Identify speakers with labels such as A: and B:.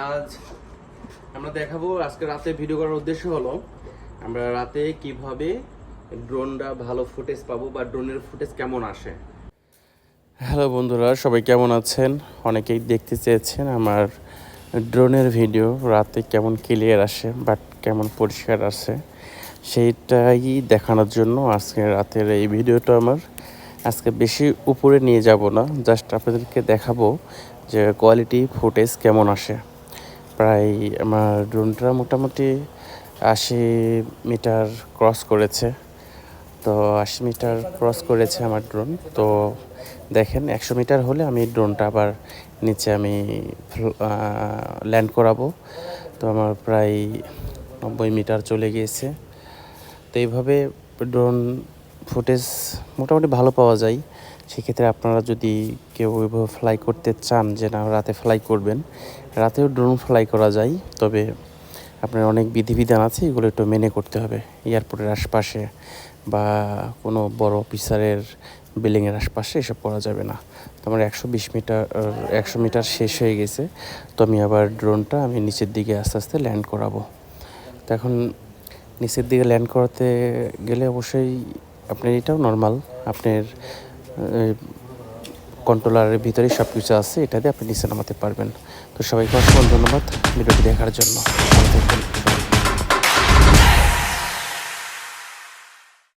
A: আজ আমরা দেখাবো, আজকে রাতে ভিডিও করার উদ্দেশ্য হলো, আমরা রাতে কীভাবে ড্রোনটা ভালো ফুটেজ পাবো বা ড্রোনের ফুটেজ কেমন আসে। হ্যালো বন্ধুরা, সবাই কেমন আছেন? অনেকেই দেখতে চেয়েছেন আমার ড্রোনের ভিডিও রাতে কেমন ক্লিয়ার আসে বাট কেমন পরিষ্কার আসে। সেইটাই দেখানোর জন্য আজকে রাতের এই ভিডিওটা আমার। আজকে বেশি উপরে নিয়ে যাব না জাস্ট আপনাদেরকে দেখাবো যে কোয়ালিটি ফুটেজ কেমন আসে। প্রায় আমার ড্রোনটা মোটামুটি আশি মিটার ক্রস করেছে। তো আশি মিটার ক্রস করেছে আমার ড্রোন তো দেখেন, একশো মিটার হলে আমি ড্রোনটা আবার নিচে আমি ল্যান্ড করাবো। তো আমার প্রায় নব্বই মিটার চলে গিয়েছে। তো এইভাবে ড্রোন ফুটেজ মোটামুটি ভালো পাওয়া যায়। সেক্ষেত্রে আপনারা যদি কেউ ওইভাবে ফ্লাই করতে চান যে না, রাতে ফ্লাই করবেন, রাতেও ড্রোন ফ্লাই করা যায়, তবে আপনার অনেক বিধিবিধান আছে, এগুলো একটু মেনে করতে হবে। এয়ারপোর্টের আশপাশে বা কোনো বড় অফিসারের বিল্ডিংয়ের আশপাশে এসব করা যাবে না। তো আমার একশো বিশ মিটার একশো মিটার শেষ হয়ে গেছে, তো আমি আবার ড্রোনটা আমি নিচের দিকে আস্তে আস্তে ল্যান্ড করাবো। তো এখন নিচের দিকে ল্যান্ড করাতে গেলে অবশ্যই আপনার এটাও নর্মাল আপনার কন্ট্রোলারের ভিতরেই সব কিছু আছে, এটা দিয়ে আপনি নিচে নামাতে পারবেন। তো সবাইকে অসংখ্য ধন্যবাদ ভিডিওটি দেখার জন্য।